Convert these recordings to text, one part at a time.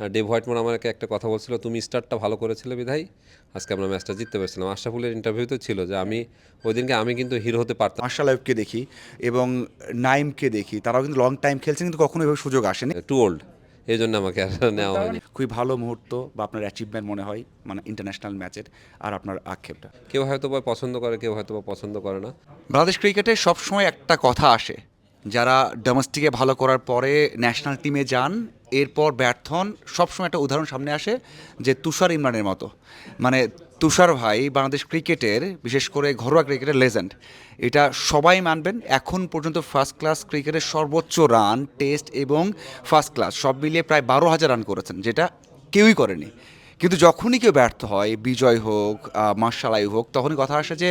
Dave হোয়াইটমোর আমাকে একটা কথা বলছিল তুমি স্টার্টটা ভালো করেছিলে বিধাই আজকে আমরা ম্যাচটা জিততে পারছিলাম। আশরাফুলের ইন্টারভিউতে ছিল যে আমি ওই দিনকে আমি কিন্তু হিরো হতে পারতাম। মার্শাল দেখি এবং নাইমকে দেখি তারাও কিন্তু লং টাইম খেলছেন কিন্তু কখনো এভাবে সুযোগ আসেনি। টু ওল্ড এই জন্য আমাকে আর নেওয়া হয়নি। খুবই ভালো মুহূর্ত বা আপনার অ্যাচিভমেন্ট মনে হয় মানে ইন্টারন্যাশনাল ম্যাচের আর আপনার আক্ষেপটা। কেউ হয়তো বা পছন্দ করে কেউ হয়তো বা পছন্দ করে না। বাংলাদেশ ক্রিকেটে সবসময় একটা কথা আসে যারা ডোমেস্টিকে ভালো করার পরে ন্যাশনাল টিমে যান এরপর ব্যর্থ হন। সবসময় একটা উদাহরণ সামনে আসে যে তুষার ইমরানের মতো। মানে তুষার ভাই বাংলাদেশ ক্রিকেটের, বিশেষ করে ঘরোয়া ক্রিকেটের লেজেন্ড এটা সবাই মানবেন, এখন পর্যন্ত ফার্স্ট ক্লাস ক্রিকেটের সর্বোচ্চ রান টেস্ট এবং ফার্স্ট ক্লাস সব মিলিয়ে প্রায় বারো হাজার রান করেছেন, যেটা কেউই করেনি। কিন্তু যখনই কেউ ব্যর্থ হয়, বিজয় হোক মার্শালাই হোক, তখনই কথা আসে যে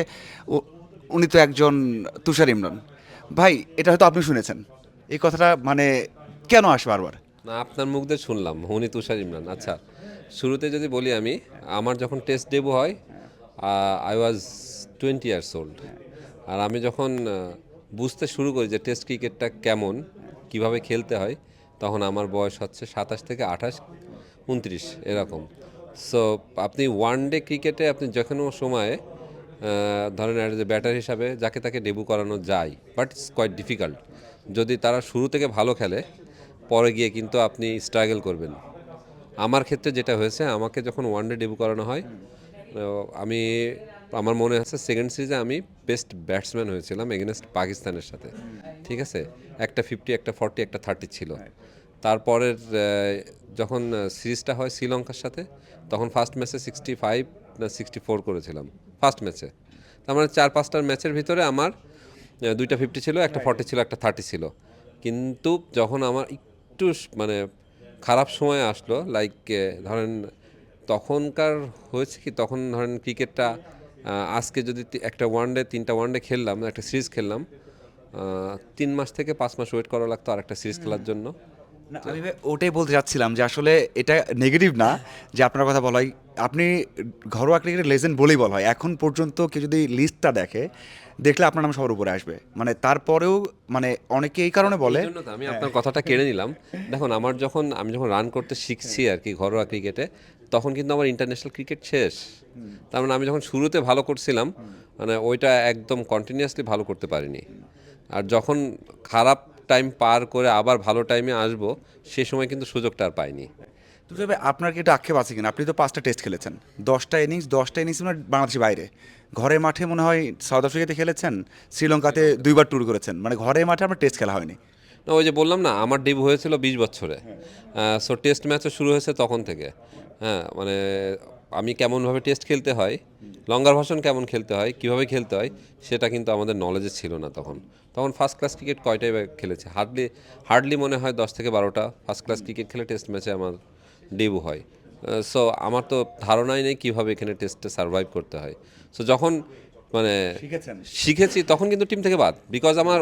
উনি তো একজন তুষার ইমরান। ভাই, এটা হয়তো আপনি শুনেছেন। এই কথাটা মানে কেন আসে বারবার? না, আপনার মুখ দিয়ে শুনলাম উনি তুষার ইমরান। আচ্ছা শুরুতে যদি বলি আমি, আমার যখন টেস্ট ডেবু হয় I was twenty years old আর আমি যখন বুঝতে শুরু করি যে টেস্ট ক্রিকেটটা কেমন, কীভাবে খেলতে হয়, তখন আমার বয়স হচ্ছে সাতাশ থেকে আঠাশ, উনত্রিশ, এরকম। সো আপনি ওয়ান ডে ক্রিকেটে আপনি যে কোনো সময়ে ধরেন যে ব্যাটার হিসাবে যাকে তাকে ডেবু করানো যায় বাট ইটস কোয়াইট ডিফিকাল্ট যদি তারা শুরু থেকে ভালো খেলে পরে গিয়ে কিন্তু আপনি স্ট্রাগল করবেন। আমার ক্ষেত্রে যেটা হয়েছে, আমাকে যখন ওয়ান ডে ডেবু করানো হয় আমি, আমার মনে আছে সেকেন্ড সিরিজে আমি বেস্ট ব্যাটসম্যান হয়েছিলাম এগেনস্ট পাকিস্তানের সাথে। ঠিক আছে? একটা ফিফটি একটা ফর্টি একটা থার্টি ছিল। তারপরের যখন সিরিজটা হয় শ্রীলঙ্কার সাথে, তখন ফার্স্ট ম্যাচে সিক্সটি ফাইভ না সিক্সটি ফোর করেছিলাম ফার্স্ট ম্যাচে তার মানে চার, পাঁচটার ম্যাচের ভিতরে আমার দুইটা ফিফটি ছিল, একটা ফর্টি ছিল, একটা থার্টি ছিল। কিন্তু যখন আমার একটু মানে খারাপ সময় আসলো লাইক ধরেন তখনকার হয়েছে কি তখন ধরেন ক্রিকেটটা আজকে যদি একটা ওয়ানডে তিনটা ওয়ানডে খেললাম একটা সিরিজ খেললাম তিন মাস থেকে পাঁচ মাস ওয়েট করা লাগতো আর একটা সিরিজ খেলার জন্য। না আমি ওটাই বলতে চাচ্ছিলাম যে আসলে এটা নেগেটিভ না যে আপনার কথা বলা হয় আপনি ঘরোয়া ক্রিকেটের লেজেন্ড বলেই বলা হয়। এখন পর্যন্ত কেউ যদি লিস্টটা দেখে দেখলে আপনার নাম সবার উপরে আসবে। মানে তারপরেও মানে অনেকে এই কারণে বলে আমি আপনার কথাটা কেড়ে নিলাম। দেখুন আমার যখন আমি যখন রান করতে শিখছি আর কি ঘরোয়া ক্রিকেটে তখন কিন্তু আমার ইন্টারন্যাশনাল ক্রিকেট শেষ। তার মানে আমি যখন শুরুতে ভালো করছিলাম মানে ওইটা একদম কন্টিনিউয়াসলি ভালো করতে পারিনি। আর যখন খারাপ টাইম পার করে আবার ভালো টাইমে আসব সে সময় কিন্তু সুযোগটা আর পাইনি। তো তবে আপনার কি এটা আক্ষেপ আছে কিনা? আপনি তো পাঁচটা টেস্ট খেলেছেন। দশটা ইনিংস দশটা ইনিংস মানে বাংলাদেশের বাইরে। ঘরে মাঠে মনে হয় সাউথ আফ্রিকাতে খেলেছেন শ্রীলঙ্কাতে দুইবার ট্যুর করেছেন। মানে ঘরের মাঠে আপনার টেস্ট খেলা হয়নি। না ওই যে বললাম না আমার ডেবু হয়েছিল বিশ বছরে। সো টেস্ট ম্যাচও শুরু হয়েছে তখন থেকে। হ্যাঁ মানে আমি কেমনভাবে টেস্ট খেলতে হয় লঙ্গার ভাষণ কেমন খেলতে হয় কীভাবে খেলতে হয় সেটা কিন্তু আমাদের নলেজে ছিল না তখন। তখন ফার্স্ট ক্লাস ক্রিকেট কয়টাই খেলেছে? হার্ডলি হার্ডলি মনে হয় দশ থেকে বারোটা। ফার্স্ট ক্লাস ক্রিকেট খেলে টেস্ট ম্যাচে আমার ডেবু হয়। সো আমার তো ধারণাই নেই কীভাবে এখানে টেস্টে সার্ভাইভ করতে হয়। সো যখন মানে শিখেছি তখন কিন্তু টিম থেকে বাদ। বিকজ আমার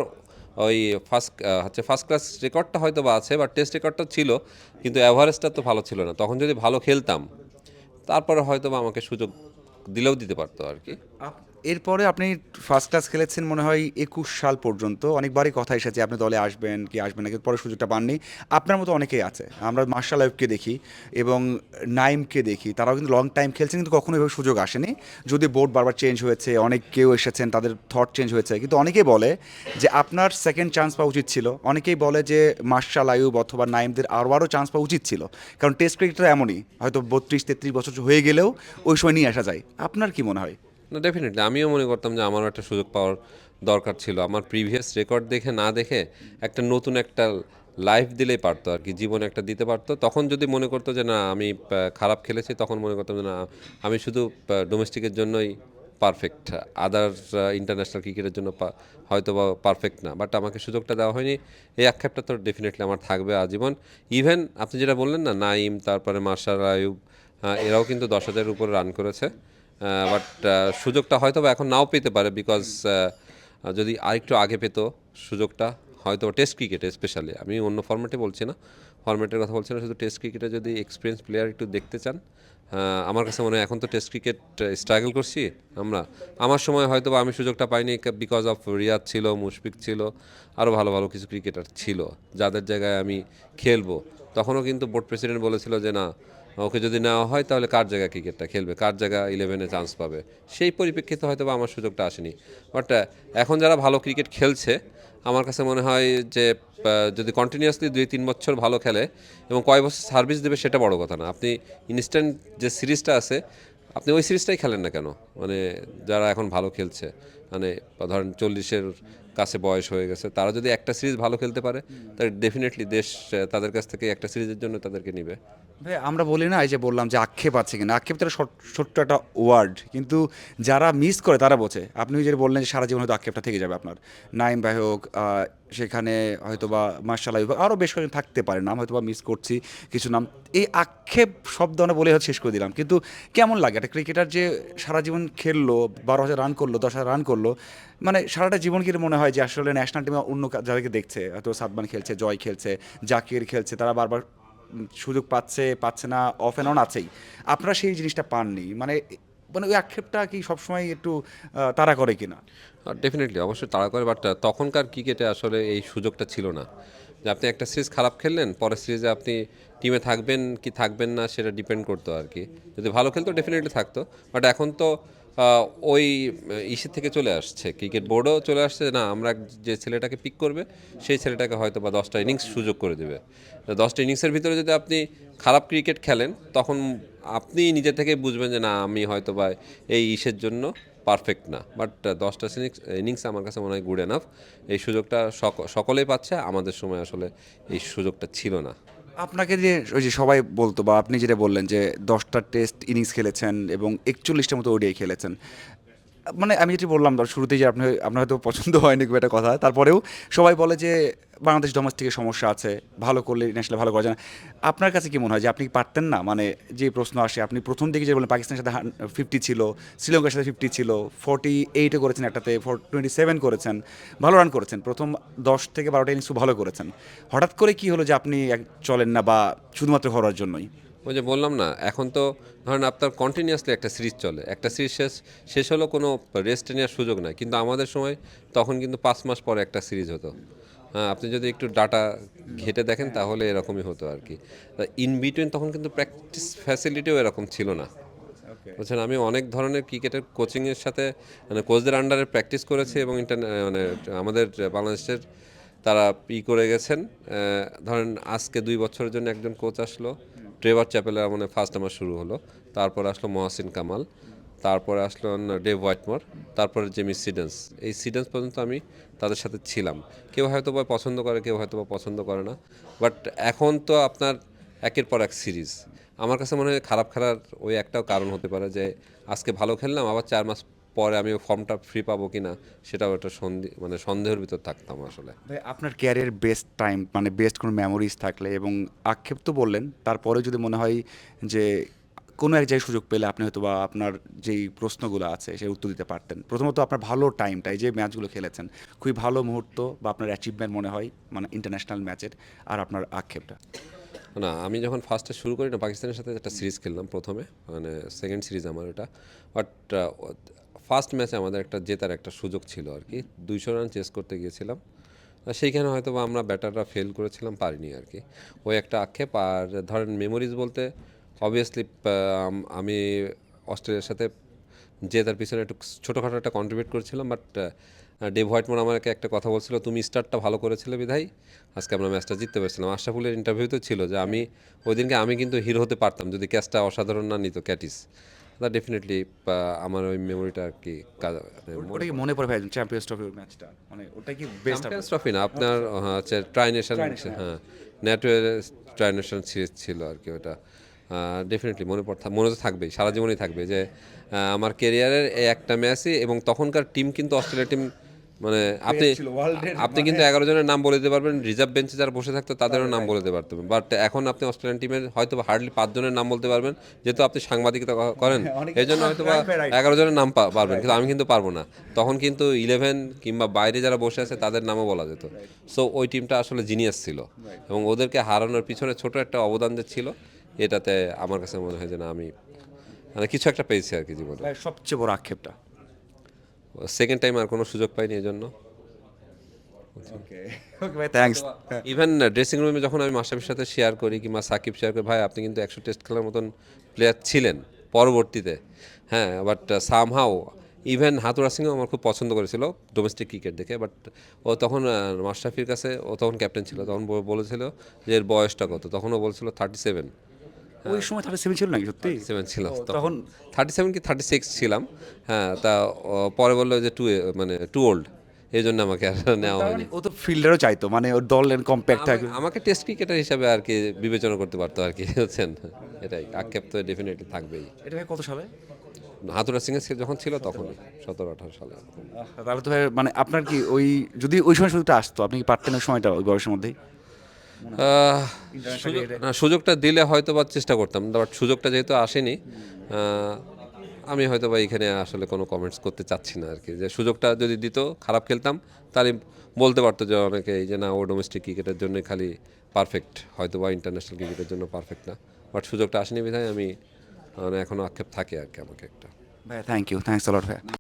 ওই ফার্স্ট হচ্ছে ফার্স্ট ক্লাস রেকর্ডটা হয়তো বা আছে বা টেস্ট রেকর্ডটা ছিল কিন্তু অ্যাভারেজটা তো ভালো ছিল না। তখন যদি ভালো খেলতাম তারপরে হয়তো বা আমাকে সুযোগ দিলেও দিতে পারতো আর কি এরপরে আপনি ফার্স্ট ক্লাস খেলেছেন মনে হয় একুশ সাল পর্যন্ত। অনেকবারই কথা এসেছে, আপনি দলে আসবেন, কি আসবেন না পরে সুযোগটা পাননি। আপনার মতো অনেকেই আছে, আমরা মার্শাল আইবকে দেখি এবং নাইমকে দেখি, তারাও কিন্তু লং টাইম খেলছেন, কিন্তু কখনো এভাবে সুযোগ আসেনি। যদি বোর্ড বারবার চেঞ্জ হয়েছে, অনেক কেউ এসেছেন, তাদের থট চেঞ্জ হয়েছে, কিন্তু অনেকেই বলে যে আপনার সেকেন্ড চান্স পাওয়া উচিত ছিল। অনেকেই বলে যে মার্শাল আয়ুব অথবা নাইমদের আরও আরও চান্স পাওয়া উচিত ছিল, কারণ টেস্ট ক্রিকেটটা এমনই, হয়তো বত্রিশ, তেত্রিশ বছর হয়ে গেলেও ওই সময় নিয়ে আসা যায়। আপনার কি মনে হয়? না ডেফিনেটলি আমিও মনে করতাম যে আমারও একটা সুযোগ পাওয়ার দরকার ছিল। আমার প্রিভিয়াস রেকর্ড দেখে না দেখে একটা নতুন একটা লাইফ দিলেই পারতো আর কি, জীবনে একটা দিতে পারতো। তখন যদি মনে করতো যে না, আমি খারাপ খেলেছি, তখন মনে করতাম যে না, আমি শুধু ডোমেস্টিকের জন্যই পারফেক্ট আদার ইন্টারন্যাশনাল ক্রিকেটের জন্য হয়তো বা পারফেক্ট না। বাট আমাকে সুযোগটা দেওয়া হয়নি। এই আক্ষেপটা তো ডেফিনেটলি আমার থাকবে আজীবন। ইভেন আপনি যেটা বললেন না নাইম তারপরে মার্শাল আয়ুব এরাও কিন্তু দশ হাজারের উপরে রান করেছে। বাট সুযোগটা হয়তো বা এখন নাও পেতে পারে বিকজ যদি আরেকটু আগে পেতো সুযোগটা হয়তো টেস্ট ক্রিকেটে স্পেশালি আমি অন্য ফর্ম্যাটে বলছি না। ফর্ম্যাটের কথা বলছি না, শুধু টেস্ট ক্রিকেটে যদি এক্সপিরিয়েন্স প্লেয়ার একটু দেখতে চান আমার কাছে মনে হয় এখন তো টেস্ট ক্রিকেট স্ট্রাগল করছি আমরা। আমার সময় হয়তো বা আমি সুযোগটা পাইনি বিকজ অফ রিয়াদ ছিল, মুশফিক ছিল আরও ভালো ভালো কিছু ক্রিকেটার ছিল, যাদের জায়গায় আমি খেলব। তখনও কিন্তু বোর্ড প্রেসিডেন্ট বলেছিল যে না ওকে যদি নেওয়া হয়, তাহলে কার জায়গায় ক্রিকেটটা খেলবে? কার জায়গা ইলেভেনে চান্স পাবে? সেই পরিপ্রেক্ষিতে হয়তো আমার সুযোগটা আসেনি। বাট এখন যারা ভালো ক্রিকেট খেলছে, আমার কাছে মনে হয় যে যদি কন্টিনিউয়াসলি দুই তিন বছর ভালো খেলে এবং কয় বছর সার্ভিস দেবে, সেটা বড় কথা না। আপনি ইনস্ট্যান্ট যে সিরিজটা আছে, আপনি ওই সিরিজটাই খেলেন না কেন? মানে যারা এখন ভালো খেলছে মানে ধরেন চল্লিশের কাছে বয়স হয়ে গেছে, তারা যদি একটা সিরিজ ভালো খেলতে পারে, তাহলে ডেফিনেটলি দেশ তাদের কাছ থেকে একটা সিরিজের জন্য তাদেরকে নিবে। আমরা বলি না, এই যে বললাম যে আক্ষেপ আছে কিনা, আক্ষেপ তো ছোট্ট একটা ওয়ার্ড কিন্তু যারা মিস করে তারা বোঝে। আপনি যে বললেন যে সারা জীবন হয়তো আক্ষেপটা থেকে যাবে আপনার। নাইম ভাই হোক সেখানে হয়তো বা মার্শাল হোক আরও বেশ কয়েকজন থাকতে পারে, নাম হয়তো বা মিস করছি, কিছু নাম। এই আক্ষেপ শব্দ আমরা বলে হয়তো শেষ করে দিলাম, কিন্তু কেমন লাগে? একটা ক্রিকেটার যে সারা জীবন খেললো, বারো হাজার রান করল, দশ হাজার রান করল মানে সারাটা জীবন কি মনে হয় যে আসলে ন্যাশনাল টিমে অন্য যাদেরকে দেখছে, হয়তো সাদমান খেলছে, জয় খেলছে, জাকির খেলছে, তারা বারবার সুযোগ পাচ্ছে পাচ্ছে না অফ অ্যান্ড অন আছেই। আপনারা সেই জিনিসটা পাননি মানে মানে ওই আক্ষেপটা কি সবসময় একটু তাড়া করে কিনা? ডেফিনেটলি অবশ্যই তাড়া করে বাট তখনকার ক্রিকেটে আসলে এই সুযোগটা ছিল না। যে আপনি একটা সিরিজ খারাপ খেললেন, পরের সিরিজে আপনি টিমে থাকবেন কি থাকবেন না সেটা ডিপেন্ড করতো আর কি। যদি ভালো খেলতো ডেফিনেটলি থাকতো। বাট এখন তো ওই ইসের থেকে চলে আসছে, ক্রিকেট বোর্ডও চলে আসছে না, আমরা যে ছেলেটাকে পিক করবে, সেই ছেলেটাকে হয়তো বা দশটা ইনিংস সুযোগ করে দেবে। দশটা ইনিংসের ভিতরে যদি আপনি খারাপ ক্রিকেট খেলেন, তখন আপনি নিজে থেকে বুঝবেন যে না, আমি হয়তো বা এই ইসের জন্য পারফেক্ট না। বাট দশটা ইনিংস আমার কাছে মনে হয় গুড এনাফ এই সুযোগটা সক- সকলেই পাচ্ছে, আমাদের সময় আসলে এই সুযোগটা ছিল না। আপনাকে যে, ওই যে সবাই বলতো বা আপনি যেটা বললেন যে, দশটা টেস্ট ইনিংস খেলেছেন এবং একচল্লিশটা মতো ওডিআই খেলেছেন। মানে আমি যেটি বললাম, ধর শুরুতেই যে আপনি, আপনার হয়তো পছন্দ হয়নি খুব একটা কথা, তারপরেও সবাই বলে যে বাংলাদেশ ডোমেস্টিকের সমস্যা আছে, ভালো করলে ন্যাশনাল ভালো করা যায় না। আপনার কাছে কি মনে হয় যে আপনি পারতেন না? মানে যে প্রশ্ন আসে, আপনি প্রথম দিকে যে বলেন পাকিস্তানের সাথে ফিফটি ছিল, শ্রীলঙ্কার সাথে ফিফটি ছিল ফর্টি এইটও করেছেন একটাতে ফোর টোয়েন্টি সেভেন করেছেন, ভালো রান করেছেন, প্রথম দশ থেকে বারোটা ইনিংস ভালো করেছেন। হঠাৎ করে কি হলো যে আপনি চলেন না বা শুধুমাত্র হওয়ার জন্যই? ওই যে বললাম না এখন তো ধরেন আপনার কন্টিনিউয়াসলি একটা সিরিজ চলে। একটা সিরিজ শেষ শেষ হলো কোনো রেস্ট নেওয়ার সুযোগ নাই। কিন্তু আমাদের সময় তখন কিন্তু পাঁচ মাস পরে একটা সিরিজ হতো। হ্যাঁ আপনি যদি একটু ডাটা ঘেটে দেখেন তাহলে এরকমই হতো আর কি। ইন বিটুইন তখন কিন্তু প্র্যাকটিস ফ্যাসিলিটিও এরকম ছিল না। বলছেন আমি অনেক ধরনের ক্রিকেটের কোচিংয়ের সাথে মানে কোচদের আন্ডারে প্র্যাকটিস করেছি এবং ইন্টারনে মানে আমাদের বাংলাদেশের তারা ই করে গেছেন। ধরেন আজকে দুই বছরের জন্য একজন কোচ আসলো। ট্রেভার চ্যাপেলের মানে ফার্স্ট আমার শুরু হলো। তারপর আসলো মহাসিন কামাল, তারপরে আসলো ডেভ হোয়াইটমোর তারপরে জেমি সিডেন্স এই সিডেন্স পর্যন্ত আমি তাদের সাথে ছিলাম। কেউ হয়তো বা পছন্দ করে, কেউ হয়তো বা পছন্দ করে না। বাট এখন তো আপনার একের পর এক সিরিজ। আমার কাছে মনে হয় খারাপ খেলার ওই একটাও কারণ হতে পারে যে, আজকে ভালো খেললাম, আবার চার মাস পরে আমি ফর্মটা ফ্রি পাবো কি না সেটাও একটা সন্ধি মানে সন্দেহের ভিতর থাকতাম আসলে। ভাই আপনার ক্যারিয়ার বেস্ট টাইম মানে বেস্ট কোনো মেমোরিজ থাকলে এবং আক্ষেপ তো বললেন তারপরে যদি মনে হয় যে কোনো এক জায়গায় সুযোগ পেলে আপনি হয়তো বা আপনার যেই প্রশ্নগুলো আছে সেই উত্তর দিতে পারতেন। প্রথমত আপনার ভালো টাইমটা এই যে ম্যাচগুলো খেলেছেন খুবই ভালো মুহূর্ত বা আপনার অ্যাচিভমেন্ট মনে হয় মানে ইন্টারন্যাশনাল ম্যাচের আর আপনার আক্ষেপটা? না আমি যখন ফার্স্টে শুরু করি না পাকিস্তানের সাথে একটা সিরিজ খেললাম প্রথমে মানে সেকেন্ড সিরিজ আমার এটা। বাট ফার্স্ট ম্যাচে আমাদের একটা জেতার একটা সুযোগ ছিল আর কি। দুইশো রান চেস করতে গিয়েছিলাম। সেইখানে হয়তো বা আমরা ব্যাটাররা ফেল করেছিলাম, পারিনি আর কি। ওই একটা আক্ষেপ। আর ধরেন মেমোরিজ বলতে অবভিয়াসলি আমি অস্ট্রেলিয়ার সাথে জেতার পিছনে একটু ছোটোখাটো একটা কন্ট্রিবিউট করেছিলাম বাট ডেভ হোয়াইটমোর আমাকে একটা কথা বলছিল, তুমি স্টার্টটা ভালো করেছিলে বিধাই, আজকে আমরা ম্যাচটা জিততে পারছিলাম। আশরাফুলের ইন্টারভিউতে ছিল যে, আমি, ওই দিনকে আমি কিন্তু হিরো হতে পারতাম, যদি ক্যাচটা অসাধারণ না নিত ক্যাটিস। তা ডেফিনেটলি আমার ওই মেমোরিটা আর কি কাজ- মানে ওটা কি মনে পড়ে ভাই চ্যাম্পিয়ন্স ট্রফির ম্যাচটা মানে ওটা কি বেস্ট চ্যাম্পিয়ন্স ট্রফি না আপনার আহ, হচ্ছে ট্রাইনেশন হ্যাঁ। নেটওয়ার ট্রাইনেশন সিরিজ ছিল আর কি ওটা। ডেফিনেটলি মনে পড় মনে তো থাকবেই সারা জীবনই থাকবে যে আমার কেরিয়ারের এই একটা ম্যাচই এবং তখনকার টিম কিন্তু অস্ট্রেলিয়া টিম মানে আপনি আপনি কিন্তু এগারো জনের নাম বলে দিতে পারবেন রিজার্ভ বেঞ্চে যারা বসে থাকতো তাদেরও নাম বলে দিতে পারতেন। বাট এখন আপনি অস্ট্রেলিয়ান টিমের হয়তো হার্ডলি পাঁচজনের নাম বলতে পারবেন যেহেতু আপনি সাংবাদিকতা করেন। এই জন্য হয়তো বা. এগারো জনের নাম পারবেন কিন্তু আমি কিন্তু পারব না। তখন কিন্তু ইলেভেন কিংবা বাইরে যারা বসে আছে তাদের নামও বলা যেত। সো ওই টিমটা আসলে জিনিয়াস ছিল। এবং ওদেরকে হারানোর পিছনে ছোট একটা অবদান যে ছিল এটাতে আমার কাছে মনে হয় যে না আমি মানে কিছু একটা পেয়েছি আর কি জীবনে। সবচেয়ে বড় আক্ষেপটা? সেকেন্ড টাইম আর কোনো সুযোগ পাইনি এই জন্য ইভেন ড্রেসিং রুমে যখন আমি মাস্টাফির সাথে শেয়ার করি কিংবা সাকিব শেয়ার করি ভাই আপনি কিন্তু একশো টেস্ট খেলার মতন প্লেয়ার ছিলেন পরবর্তীতে। হ্যাঁ বাট সামহাও ইভেন হাতুরা সিংও আমার খুব পছন্দ করেছিল ডোমেস্টিক ক্রিকেট দেখে বাট ও তখন আহ, মাশরাফির কাছে ও তখন ক্যাপ্টেন ছিল তখন বলেছিল যে এর বয়সটা কত? তখন ও বলছিল থার্টি সেভেন ওই সময় থার্টি সেভেন ছিল নাকি সত্যি সেভেন ছিলাম তখন। থার্টি সেভেন কি থার্টি সিক্স ছিলাম হ্যাঁ তা পরে বলল যে টু মানে টু ওল্ড এই জন্য আমাকে আর নেওয়া হয়নি। ও তো ফিল্ডারও চাইতো মানে ওর দল কম্প্যাক্ট থাকে আমাকে- টেস্ট ক্রিকেটার হিসাবে আর কি বিবেচনা করতে পারতো আর কি বুঝছেন? এটাই আক্ষেপ তো ডেফিনেটলি থাকবেই। এটা ভাই কত সালে? হাতুরা সিং এর যখন ছিল তখন সতেরো আঠারো সালে। তাহলে তো ভাই মানে আপনার কি ওই যদি ওই সময় সুযোগটা আসতো আপনি কি পারতেন ওই সময়টা ওই বয়সের মধ্যেই? না, সুযোগটা দিলে হয়তো বা চেষ্টা করতাম বাট সুযোগটা যেহেতু আসেনি আমি হয়তো বা এখানে আসলে কোনো কমেন্টস করতে চাচ্ছি না আর কি যে সুযোগটা যদি দিত খারাপ খেলতাম তাহলে বলতে পারতো যে অনেকে এই যে না ও ডোমেস্টিক ক্রিকেটের জন্য খালি পারফেক্ট হয়তো বা ইন্টারন্যাশনাল ক্রিকেটের জন্য পারফেক্ট না বাট সুযোগটা আসেনি বিধায় আমি মানে এখনও আক্ষেপ থাকে আর কি আমাকে একটা। ভাই থ্যাংক ইউ থ্যাংকস লট ভাই